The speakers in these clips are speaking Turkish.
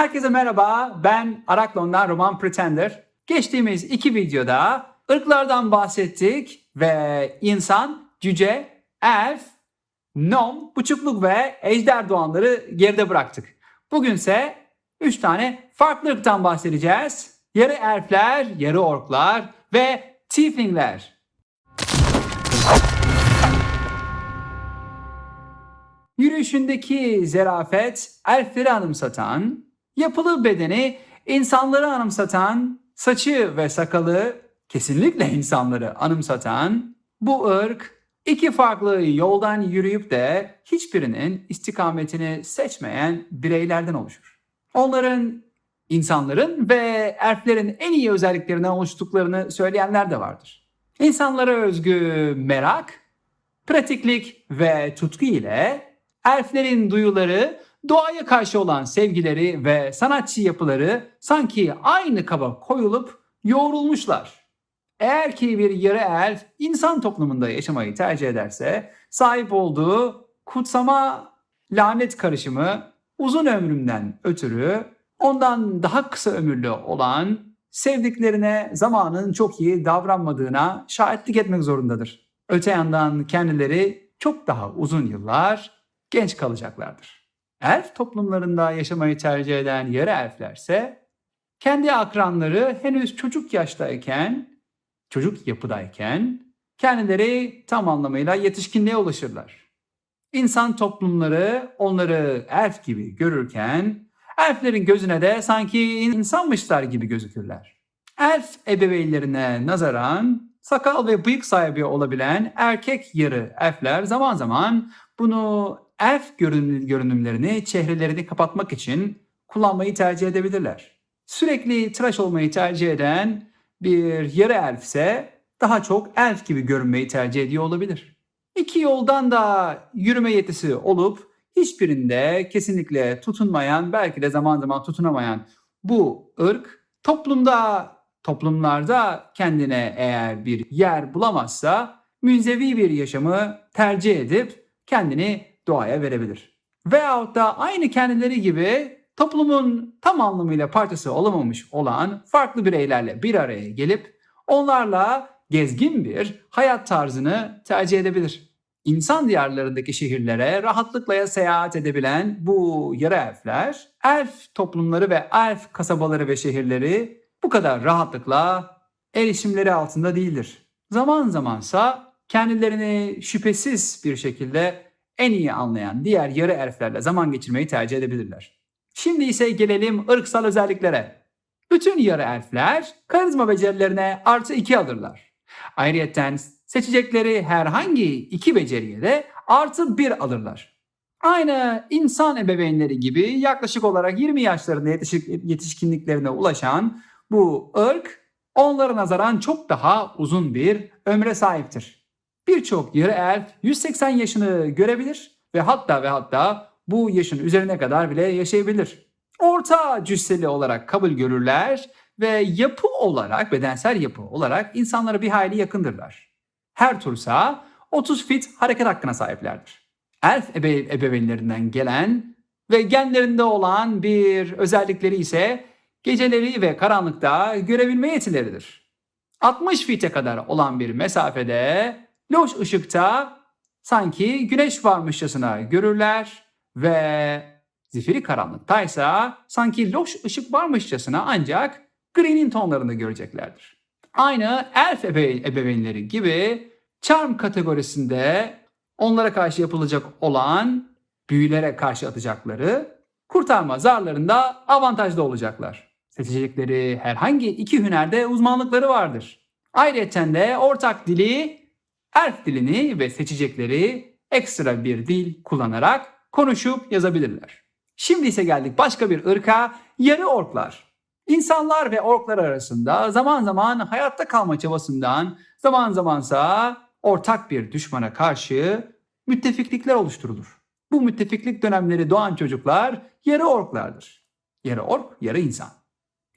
Herkese merhaba, ben Araklon'dan Roman Pretender. Geçtiğimiz iki videoda ırklardan bahsettik ve insan, cüce, elf, nom, buçukluk ve ejder doğanları geride bıraktık. Bugünse üç tane farklı ırktan bahsedeceğiz. Yarı elfler, yarı orklar ve tieflingler. Yürüyüşündeki zerafet elfleri anımsatan, yapılı bedeni insanları anımsatan, saçı ve sakalı kesinlikle insanları anımsatan bu ırk iki farklı yoldan yürüyüp de hiçbirinin istikametini seçmeyen bireylerden oluşur. Onların insanların ve elflerin en iyi özelliklerinden oluştuklarını söyleyenler de vardır. İnsanlara özgü merak, pratiklik ve tutku ile elflerin duyuları, doğaya karşı olan sevgileri ve sanatçı yapıları sanki aynı kaba koyulup yoğrulmuşlar. Eğer ki bir yarı elf insan toplumunda yaşamayı tercih ederse sahip olduğu kutsama lanet karışımı uzun ömrümden ötürü ondan daha kısa ömürlü olan sevdiklerine zamanın çok iyi davranmadığına şahitlik etmek zorundadır. Öte yandan kendileri çok daha uzun yıllar genç kalacaklardır. Elf toplumlarında yaşamayı tercih eden yarı elflerse kendi akranları henüz çocuk yaştayken, çocuk yapıdayken kendileri tam anlamıyla yetişkinliğe ulaşırlar. İnsan toplumları onları elf gibi görürken elflerin gözüne de sanki insanmışlar gibi gözükürler. Elf ebeveynlerine nazaran sakal ve bıyık sahibi olabilen erkek yarı elfler zaman zaman bunu görünüm- görünümlerini, çehrelerini kapatmak için kullanmayı tercih edebilirler. Sürekli tıraş olmayı tercih eden bir yarı elf ise daha çok elf gibi görünmeyi tercih ediyor olabilir. İki yoldan da yürüme yetisi olup hiçbirinde kesinlikle tutunmayan, belki de zaman zaman tutunamayan bu ırk toplumda, toplumlarda kendine eğer bir yer bulamazsa münzevi bir yaşamı tercih edip kendini doğaya verebilir. Veyahut da aynı kendileri gibi toplumun tam anlamıyla parçası olamamış olan farklı bireylerle bir araya gelip onlarla gezgin bir hayat tarzını tercih edebilir. İnsan diyarlarındaki şehirlere rahatlıkla seyahat edebilen bu yarı elfler, elf toplumları ve elf kasabaları ve şehirleri bu kadar rahatlıkla erişimleri altında değildir. Zaman zamansa kendilerini şüphesiz bir şekilde en iyi anlayan diğer yarı elflerle zaman geçirmeyi tercih edebilirler. Şimdi ise gelelim ırksal özelliklere. Bütün yarı elfler karizma becerilerine artı 2 alırlar. Ayrıca seçecekleri herhangi iki beceriye de artı 1 alırlar. Aynı insan ebeveynleri gibi yaklaşık olarak 20 yaşlarında yetişkinliklerine ulaşan bu ırk onlara nazaran çok daha uzun bir ömre sahiptir. Birçok yarı elf 180 yaşını görebilir ve hatta ve hatta bu yaşın üzerine kadar bile yaşayabilir. Orta cüsseli olarak kabul görürler ve yapı olarak, bedensel yapı olarak insanlara bir hayli yakındırlar. Her tursa 30 fit hareket hakkına sahiplerdir. Elf ebe- ebeveynlerinden gelen ve genlerinde olan bir özellikleri ise geceleri ve karanlıkta görebilme yetileridir. 60 fite kadar olan bir mesafede loş ışıkta sanki güneş varmışçasına görürler ve zifiri karanlıktaysa sanki loş ışık varmışçasına ancak green'in tonlarını göreceklerdir. Aynı elf ebe- ebeveynleri gibi charm kategorisinde onlara karşı yapılacak olan büyülere karşı atacakları kurtarma zarlarında avantajlı olacaklar. Seçecekleri herhangi iki hünerde uzmanlıkları vardır. Ayrıca de ortak dili elf dilini ve seçecekleri ekstra bir dil kullanarak konuşup yazabilirler. Şimdi ise geldik başka bir ırka yarı orklar. İnsanlar ve orklar arasında zaman zaman hayatta kalma çabasından zaman zamansa ortak bir düşmana karşı müttefiklikler oluşturulur. Bu müttefiklik dönemleri doğan çocuklar yarı orklardır. Yarı ork, yarı insan.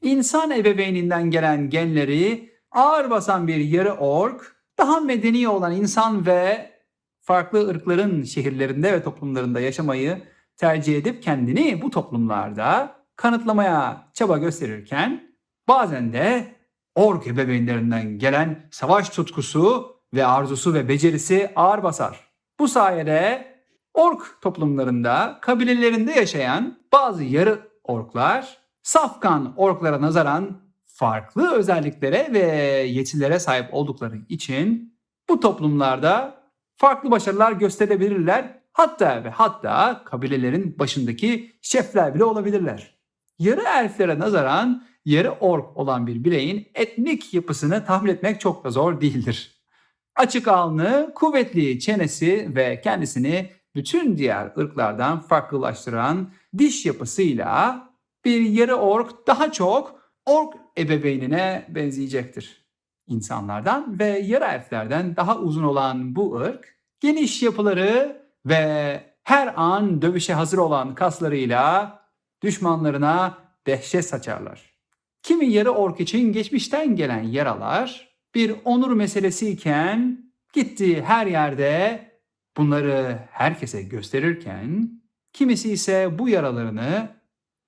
İnsan ebeveyninden gelen genleri ağır basan bir yarı ork, daha medeni olan insan ve farklı ırkların şehirlerinde ve toplumlarında yaşamayı tercih edip kendini bu toplumlarda kanıtlamaya çaba gösterirken bazen de ork ebeveynlerinden gelen savaş tutkusu ve arzusu ve becerisi ağır basar. Bu sayede ork toplumlarında, kabilelerinde yaşayan bazı yarı orklar safkan orklara nazaran farklı özelliklere ve yetilere sahip oldukları için bu toplumlarda farklı başarılar gösterebilirler. Hatta ve hatta kabilelerin başındaki şefler bile olabilirler. Yarı elflere nazaran yarı ork olan bir bireyin etnik yapısını tahmin etmek çok da zor değildir. Açık alnı, kuvvetli çenesi ve kendisini bütün diğer ırklardan farklılaştıran diş yapısıyla bir yarı ork daha çok ork ebeveynine benzeyecektir. İnsanlardan ve yarı elflerden daha uzun olan bu ırk, geniş yapıları ve her an dövüşe hazır olan kaslarıyla düşmanlarına dehşet saçarlar. Kimi yarı ork için geçmişten gelen yaralar bir onur meselesiyken gittiği her yerde bunları herkese gösterirken kimisi ise bu yaralarını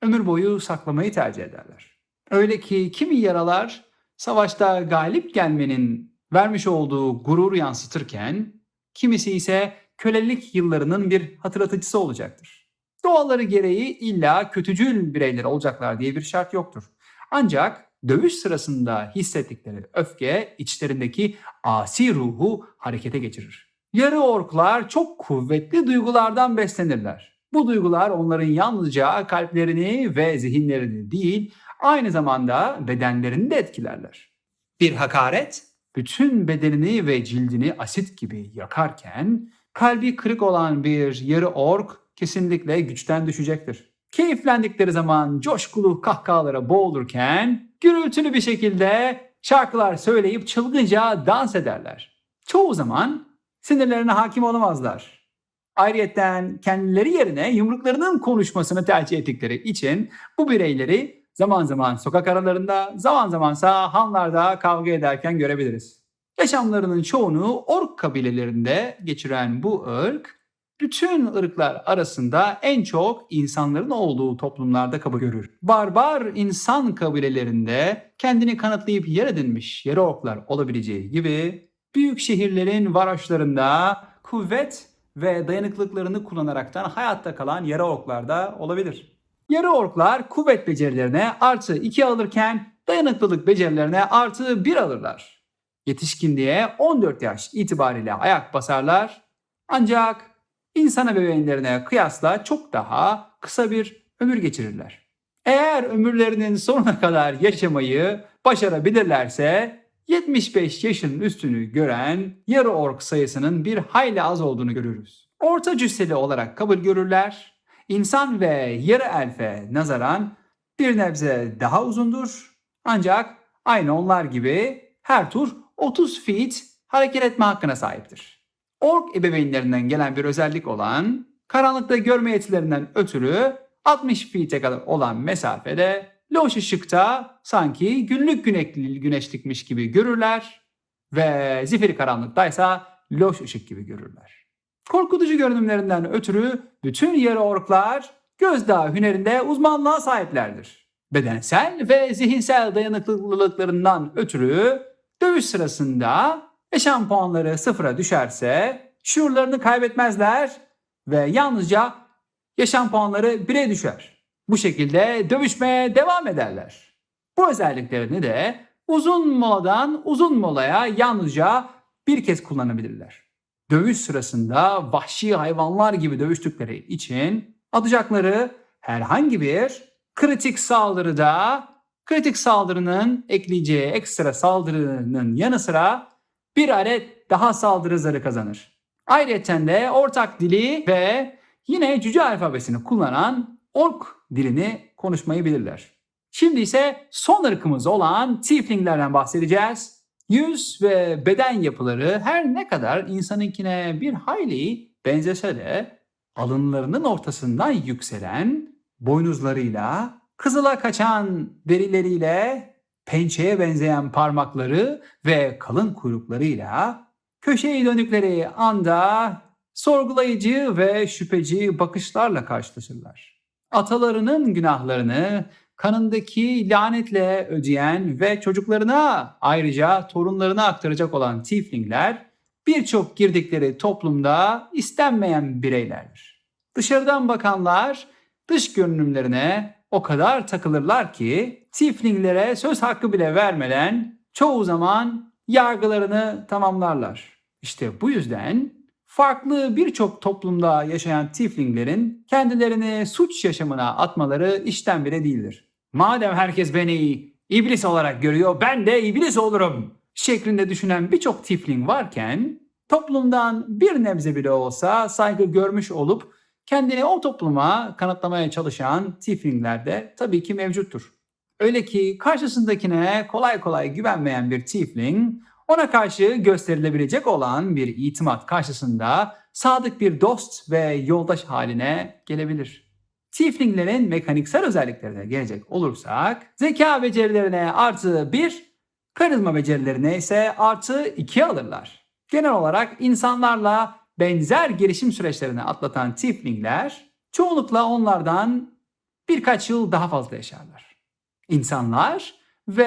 ömür boyu saklamayı tercih ederler. Öyle ki kimi yaralar savaşta galip gelmenin vermiş olduğu gururu yansıtırken kimisi ise kölelik yıllarının bir hatırlatıcısı olacaktır. Doğaları gereği illa kötücül bireyler olacaklar diye bir şart yoktur. Ancak dövüş sırasında hissettikleri öfke içlerindeki asi ruhu harekete geçirir. Yarı orklar çok kuvvetli duygulardan beslenirler. Bu duygular onların yalnızca kalplerini ve zihinlerini değil, aynı zamanda bedenlerini de etkilerler. Bir hakaret bütün bedenini ve cildini asit gibi yakarken kalbi kırık olan bir yarı ork kesinlikle güçten düşecektir. Keyiflendikleri zaman coşkulu kahkahalara boğulurken gürültülü bir şekilde şarkılar söyleyip çılgınca dans ederler. Çoğu zaman sinirlerine hakim olamazlar. Ayrıyeten kendileri yerine yumruklarının konuşmasını tercih ettikleri için bu bireyleri zaman zaman sokak aralarında, zaman zamansa hanlarda kavga ederken görebiliriz. Yaşamlarının çoğunu ork kabilelerinde geçiren bu ırk, bütün ırklar arasında en çok insanların olduğu toplumlarda kabul görür. Barbar insan kabilelerinde kendini kanıtlayıp yer edinmiş yarı orklar olabileceği gibi büyük şehirlerin varoşlarında kuvvet ve dayanıklılıklarını kullanaraktan hayatta kalan yarı orklar olabilir. Yarı orklar kuvvet becerilerine artı 2 alırken dayanıklılık becerilerine artı 1 alırlar. Yetişkinliğe 14 yaş itibariyle ayak basarlar. Ancak insan ebeveynlerine kıyasla çok daha kısa bir ömür geçirirler. Eğer ömürlerinin sonuna kadar yaşamayı başarabilirlerse 75 yaşın üstünü gören yarı ork sayısının bir hayli az olduğunu görürüz. Orta cüsseli olarak kabul görürler. İnsan ve yarı elfe nazaran bir nebze daha uzundur. Ancak aynı onlar gibi her tur 30 feet hareket etme hakkına sahiptir. Ork ebeveynlerinden gelen bir özellik olan karanlıkta görme yetilerinden ötürü 60 feet'e kadar olan mesafede loş ışıkta sanki günlük günekli güneşlikmiş gibi görürler ve zifiri karanlıktaysa loş ışık gibi görürler. Korkutucu görünümlerinden ötürü bütün yarı orklar gözdağı hünerinde uzmanlığa sahiplerdir. Bedensel ve zihinsel dayanıklılıklarından ötürü dövüş sırasında yaşam puanları sıfıra düşerse şuurlarını kaybetmezler ve yalnızca yaşam puanları bire düşer. Bu şekilde dövüşmeye devam ederler. Bu özelliklerini de uzun moladan uzun molaya yalnızca bir kez kullanabilirler. Dövüş sırasında vahşi hayvanlar gibi dövüştükleri için atacakları herhangi bir kritik saldırıda kritik saldırının ekleyeceği ekstra saldırının yanı sıra bir adet daha saldırı zarı kazanır. Ayrıca de ortak dili ve yine cüce alfabesini kullanan ork dilini konuşmayı bilirler. Şimdi ise son ırkımız olan tieflinglerden bahsedeceğiz. Yüz ve beden yapıları her ne kadar insanınkine bir hayli benzese de alınlarının ortasından yükselen boynuzlarıyla, kızıla kaçan derileriyle, pençeye benzeyen parmakları ve kalın kuyruklarıyla köşeyi döndükleri anda sorgulayıcı ve şüpheci bakışlarla karşılaşırlar. atalarının günahlarını kanındaki lanetle ödeyen ve çocuklarına ayrıca torunlarına aktaracak olan tieflingler birçok girdikleri toplumda istenmeyen bireylerdir. Dışarıdan bakanlar dış görünümlerine o kadar takılırlar ki tieflinglere söz hakkı bile vermeden çoğu zaman yargılarını tamamlarlar. İşte bu yüzden farklı birçok toplumda yaşayan tieflinglerin kendilerini suç yaşamına atmaları işten bile değildir. Madem herkes beni iblis olarak görüyor ben de iblis olurum şeklinde düşünen birçok tiefling varken toplumdan bir nebze bile olsa saygı görmüş olup kendini o topluma kanıtlamaya çalışan tieflingler de tabii ki mevcuttur. Öyle ki karşısındakine kolay kolay güvenmeyen bir tiefling ona karşı gösterilebilecek olan bir itimat karşısında sadık bir dost ve yoldaş haline gelebilir. Tieflinglerin mekaniksel özelliklerine gelecek olursak zeka becerilerine artı 1, karizma becerilerine ise artı 2 alırlar. Genel olarak insanlarla benzer gelişim süreçlerini atlatan tieflingler çoğunlukla onlardan birkaç yıl daha fazla yaşarlar. İnsanlar ve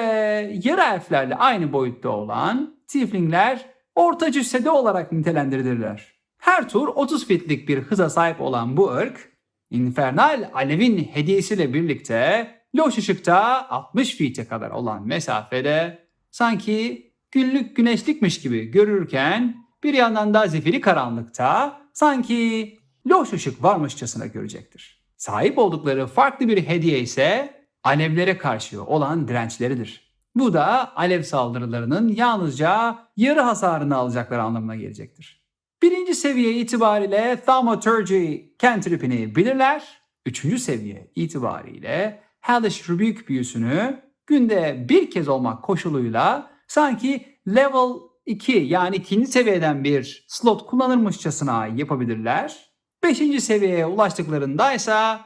yarı elflerle aynı boyutta olan tieflingler orta cüssede olarak nitelendirilirler. Her tur 30 fitlik bir hıza sahip olan bu ırk, infernal alevin hediyesiyle birlikte loş ışıkta 60 feet'e kadar olan mesafede sanki günlük güneşlikmiş gibi görürken bir yandan da zifiri karanlıkta sanki loş ışık varmışçasına görecektir. Sahip oldukları farklı bir hediye ise alevlere karşı olan dirençleridir. Bu da alev saldırılarının yalnızca yarı hasarını alacakları anlamına gelecektir. Birinci seviye itibariyle Thaumaturgy cantrip'ini bilirler. Üçüncü seviye itibariyle Hellish Rebuke büyüsünü günde bir kez olmak koşuluyla sanki level 2 yani ikinci seviyeden bir slot kullanırmışçasına yapabilirler. Beşinci seviyeye ulaştıklarında ise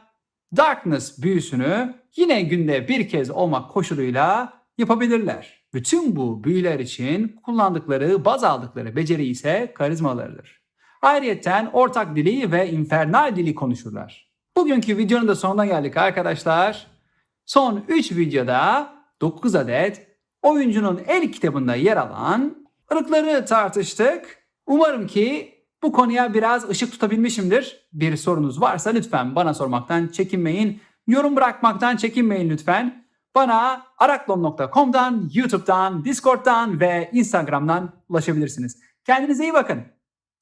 Darkness büyüsünü yine günde bir kez olmak koşuluyla yapabilirler. Bütün bu büyüler için kullandıkları, baz aldıkları beceri ise karizmalarıdır. Ayrıyeten ortak dili ve infernal dili konuşurlar. Bugünkü videonun da sonuna geldik arkadaşlar. Son 3 videoda 9 adet oyuncunun el kitabında yer alan ırkları tartıştık. Umarım ki bu konuya biraz ışık tutabilmişimdir. Bir sorunuz varsa lütfen bana sormaktan çekinmeyin. Yorum bırakmaktan çekinmeyin lütfen. Bana araklon.com'dan, YouTube'dan, Discord'dan ve Instagram'dan ulaşabilirsiniz. Kendinize iyi bakın.